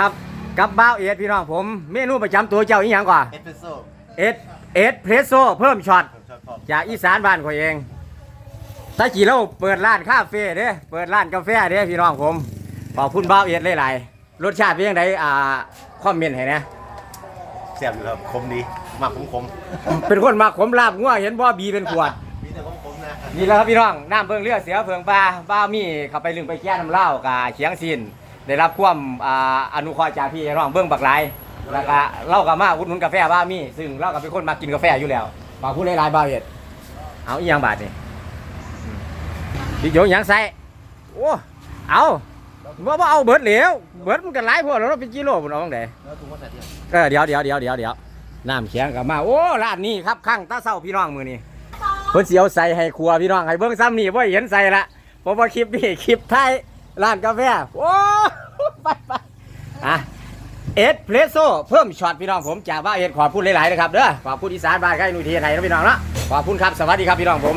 ครับกับบ้าวเอ็ดพี่น้องผมเมนูประจำตัวเจ้าอีหยังกว่าเอสเปรสโซ่เอ็ดเอ็ดเพรสโซ่เพิ่มช็อตผมชอบชอบจากอีสานบ้านข่อยเองตะกี้เราเปิดร้านคาเฟ่เด้เปิดร้านกาแฟเด้พี่น้องผมขอบคุณบ้าวเอ็ดหลายๆรสชาติเป็นยังไงอ่าคอมเมนต์ให้นะ แซ่บอยู่ครับคมดีหมักขมเป็นคนมาขมลาบงัวเห็นบ่บีเป็นขวดๆมีแต่ขมๆนะนี่แหล้วครับพี่น้องน้ำเพิงเลือดเสือเพิงปลาบ้ามีเข้าไปลึงไปแก้น้ำเหล้ากาเฉียงซิน ได้รับความอ่าอนุเคราะห์จากพี่น้องเบิ้องบักหลายแล้วก็เล่ากับมาอุดหนุนกาแฟบ้ามีซึ่งเราก็เป็นคนมากินกาแฟอยู่แล้วฝาพูดหลายๆบ้าเห็ดเอาอีหยังบาทนี่ดิโยงหยังใส่โอ้เอาว่าว่าเอาเบิดเหลวเบิดมันก็หลายพวกแล้วเราะเป็นกิโลบุญเอาตรงไหนแล้งมาใส่เออเดี๋ยวเดี๋ยวเดี๋ยวเดี๋ยวเดี๋ยวน้ำแข็งกับมาโอ้ร้านนี้ครับข้างตาเศร้าพี่น้องมือนี้เพิ่นสิเอาใส่ให้ครัวพี่น้องให้เบิ่งซ้ำนี่บ่เห็นใส่ละเพราะว่าคลิปนี่คลิปไทยร้านกาแฟโอ้ ไปไปอะเอสเพรสโซ่เพิ่มช็อตพี่น้องผมจากว่าเอ็ดขอพูดหลายๆนะครับเด้อขอพูดอีสานบ้านใกล้หนุ่ยเทียไทยนะพี่น้องเนาะขอพูดครับสวัสดีครับพี่น้องผม